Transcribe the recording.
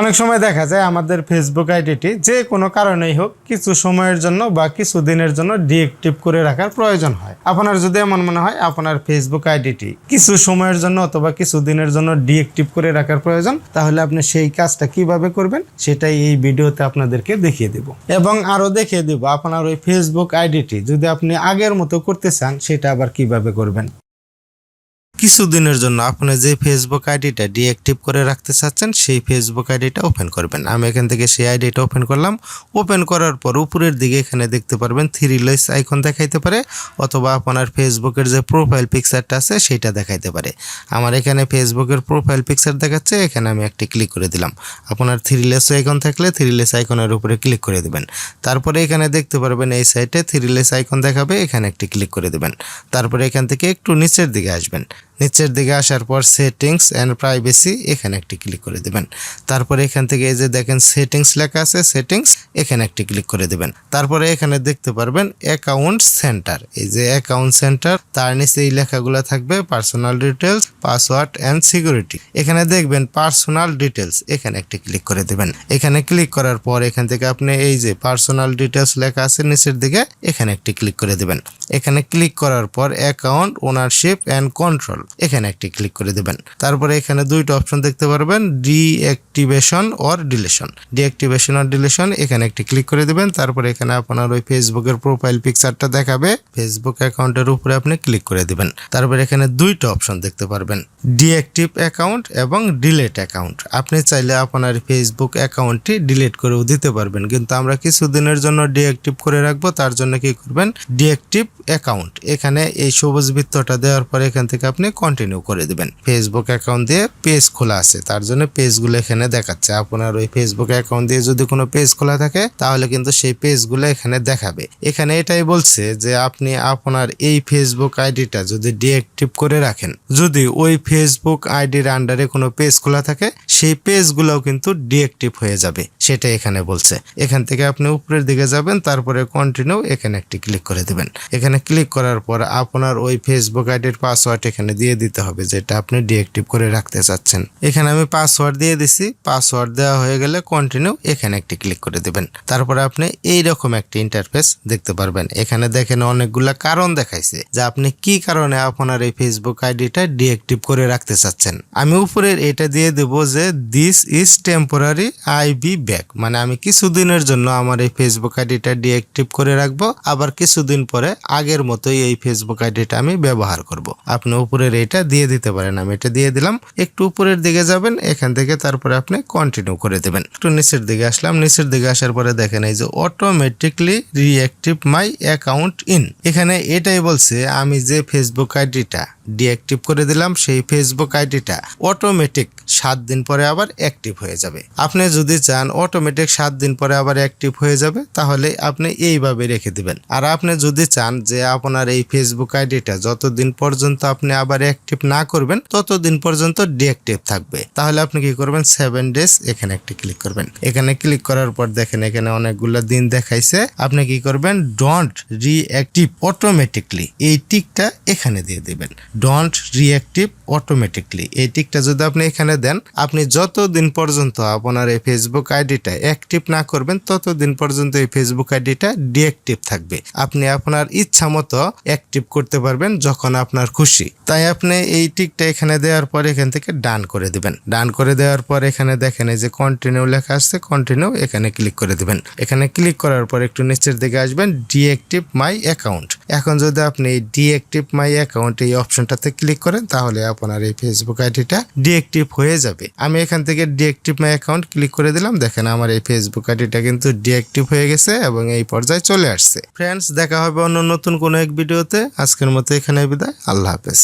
অনেক সময় দেখা যায় আমাদের ফেসবুক আইডিটি যে কোনো কারণেই হোক কিছু সময়ের জন্য বা কিছু দিনের জন্য ডিএক্টিভ করে রাখার প্রয়োজন হয়। আপনার যদি এমন মনে হয়, আপনার ফেসবুক আইডিটি কিছু সময়ের জন্য অথবা কিছু দিনের জন্য ডিএক্টিভ করে রাখার প্রয়োজন, তাহলে আপনি সেই কাজটা কীভাবে করবেন সেটাই এই ভিডিওতে আপনাদেরকে দেখিয়ে দেব। এবং আরও দেখিয়ে দেব আপনার ওই ফেসবুক আইডিটি যদি আপনি আগের মতো করতে চান, সেটা আবার কীভাবে করবেন। কিছুদিনের জন্য আপনি যে ফেসবুক আইডিটা ডিঅ্যাক্টিভ করে রাখতে চাচ্ছেন, সেই ফেসবুক আইডিটা ওপেন করবেন। আমি এখান থেকে সেই আইডিটা ওপেন করলাম। ওপেন করার পর উপরের দিকে এখানে দেখতে পারবেন থ্রি লাইস আইকন দেখাইতে পারে, অথবা আপনার ফেসবুকের যে প্রোফাইল পিকচারটা আছে সেটা দেখাইতে পারে। আমার এখানে ফেসবুকের প্রোফাইল পিকচার দেখাচ্ছে, এখানে আমি একটি ক্লিক করে দিলাম। আপনার থ্রি লেস আইকন থাকলে থ্রি লেস আইকনের উপরে ক্লিক করে দেবেন। তারপরে এখানে দেখতে পারবেন এই সাইটে থ্রি লেস আইকন দেখাবে, এখানে একটি ক্লিক করে দেবেন। তারপরে এখান থেকে একটু নিচের দিকে আসবেন। নিচের দিকে আসার পর সেটিংস অ্যান্ড প্রাইভেসি এখানে একটি ক্লিক করে দেবেন। তারপরে এখান থেকে এই যে দেখেন সেটিংস লেখা আছে সেটিংস এখানে একটি ক্লিক করে দেবেন। তারপরে এখানে দেখতে পারবেন অ্যাকাউন্ট সেন্টার এই যে অ্যাকাউন্ট সেন্টার তার নিচে এই লেখাগুলো থাকবে personal details password and security এখানে দেখবেন পার্সোনাল ডিটেলস এখানে একটি ক্লিক করে দেবেন। এখানে ক্লিক করার পর এখান থেকে আপনি এই যে পার্সোনাল ডিটেলস লেখা আছে নিচের দিকে, এখানে একটি ক্লিক করে দেবেন। এখানে ক্লিক করার পর অ্যাকাউন্ট ওনারশিপ অ্যান্ড কন্ট্রোল এখানে একটি ক্লিক করে দেবেন। তারপরে এখানে দুইটা অপশন দেখতে পারবেন deactivation or deletion deactivation or deletion এখানে একটি ক্লিক করে দেবেন, তারপরে এখানে আপনার ওই ফেসবুকের প্রোফাইল পিকচারটা দেখাবে ফেসবুক অ্যাকাউন্টের উপরে আপনি ক্লিক করে দেবেন। তারপরে এখানে দুইটা অপশন দেখতে পারবেন ডিঅ্যাক্টিভ অ্যাকাউন্ট এবং ডিলেট অ্যাকাউন্ট আপনি চাইলে আপনার ফেসবুক অ্যাকাউন্টটি ডিলিট করেও দিতে পারবেন, কিন্তু আমরা কিছুদিনের জন্য ডিঅ্যাক্টিভ করে রাখব, তার জন্য কি করবেন ডিঅ্যাক্টিভ অ্যাকাউন্ট এখানে এই সবুজ বৃত্তটা দেওয়ার পরে এখান থেকে আপনি কন্টিনিউ করে দিবেন। ফেসবুক অ্যাকাউন্ট দিয়ে পেজ খোলা আছে। তার জন্য পেজগুলো এখানে দেখাচ্ছে। আপনার ওই ফেসবুক অ্যাকাউন্ট দিয়ে যদি কোনো পেজ খোলা থাকে, তাহলে কিন্তু সেই পেজগুলো এখানে দেখাবে। এখানে এটাই বলছে যে আপনি আপনার এই ফেসবুক আইডিটা যদি ডিঅ্যাক্টিভ করে রাখেন, যদি ওই ফেসবুক আইডির আন্ডারে কোনো পেজ খোলা থাকে, সেই পেজগুলোও কিন্তু ডিঅ্যাক্টিভ হয়ে যাবে। সেটা এখানে বলছে। এখান থেকে আপনি উপরের দিকে যাবেন, তারপরে কন্টিনিউ এখানে একটি ক্লিক করে দেবেন। এখানে ক্লিক করার পর আপনার ওই ফেসবুক আইডির পাসওয়ার্ড এখানে দিয়ে দিতে হবে, যেটা আপনি ডিঅ্যাক্টিভ করে রাখতে চাচ্ছেন। এখানে আমি পাসওয়ার্ড দিয়ে দিছি পাসওয়ার্ড দেওয়া হয়ে গেলে কন্টিনিউ এখানে একটি ক্লিক করে দেবেন। তারপরে আপনি এই রকম একটি ইন্টারফেস দেখতে পারবেন। এখানে দেখেন অনেকগুলা কারণ দেখাইছে, যে আপনি কি কারণে আপনার এই ফেসবুক আইডিটা ডিঅ্যাক্টিভ করে রাখতে চাচ্ছেন। আমি উপরের এটা দিয়ে দেব যে this is temporary I be back মানে আমি কিছুদিনের জন্য আমার এই ফেসবুক আইডিটা ডিঅ্যাক্টিভ করে রাখব, আবার কিছুদিন পরে আগের মতোই এই ফেসবুক আইডিটা আমি ব্যবহার করব। আপনি উপরের এটা দিয়ে দিতে পারেন। আমি এটা দিয়ে দিলাম। একটু উপরের দিকে যাবেন, এখান থেকে তারপরে আপনি কন্টিনিউ করে দেবেন। একটু নিচের দিকে আসলাম। নিচের দিকে আসার পরে দেখেন এই যে automatically reactive my account in এখানে এটাই বলছে, আমি যে ফেসবুক আইডিটা ডিঅ্যাক্টিভ করে দিলাম, সেই ফেসবুক আইডিটা অটোমেটিক সাত দিন পরে আবার অ্যাক্টিভ হয়ে যাবে। আপনি যদি চান অটোমেটিক সাত দিন পরে আবার অ্যাক্টিভ হয়ে যাবে, তাহলে আপনি এইভাবে রেখে দিবেন। আর আপনি যদি চান যে আপনার এই ফেসবুক আইডিটা যতদিন পর্যন্ত আপনি আবার অ্যাক্টিভ না করবেন, ততদিন পর্যন্ত ডিঅ্যাক্টিভ থাকবে। তাহলে আপনি কি করবেন? সেভেন ডেজ এখানে একটি ক্লিক করবেন। এখানে ক্লিক করার পর দেখেন এখানে অনেকগুলো দিন দেখাইছে। আপনি কি করবেন? ডন্ট রিঅ্যাক্টিভ অটোমেটিকলি এই টিকটা এখানে দিয়ে দিবেন। ডন্ট রিঅ্যাক্টিভ অটোমেটিকলি এই টিকটা যদি আপনি এখানে দেন, আপনি যতদিন পর্যন্ত আপনার এই ফেসবুক আইডিটা অ্যাক্টিভ না করবেন, ততদিন পর্যন্ত এই ফেসবুক আইডিটা ডিঅ্যাক্টিভ থাকবে। আপনি আপনার ইচ্ছা মতো অ্যাক্টিভ করতে পারবেন যখন আপনার খুশি। তাই আপনি এই টিকটা এখানে দেওয়ার পর এখান থেকে ডান করে দিবেন। ডান করে দেওয়ার পর এখানে দেখেন এই যে কন্টিনিউ লেখা আসছে কন্টিনিউ এখানে ক্লিক করে দিবেন। এখানে ক্লিক করার পর একটু নিচের দিকে আসবেন ডিএক্টিভ মাই অ্যাকাউন্ট এখন যদি আপনি ডিএক্টিভ মাই অ্যাকাউন্ট এই অপশনটাতে ক্লিক করেন, তাহলে আপনার এই ফেসবুক আইডিটা ডিএক্টিভ হয়ে যাবে। আমি এখান থেকে ডিএক্টিভ মাই অ্যাকাউন্ট ক্লিক করে দিলাম। দেখেন আমার এই ফেসবুক আইডিটা কিন্তু ডিএক্টিভ হয়ে গেছে এবং এই পর্যায়ে চলে আসছে। ফ্রেন্ডস দেখা হবে অন্য নতুন কোনো এক ভিডিওতে আজকের মতো এখানে বিদায়। আল্লাহ হাফেজ।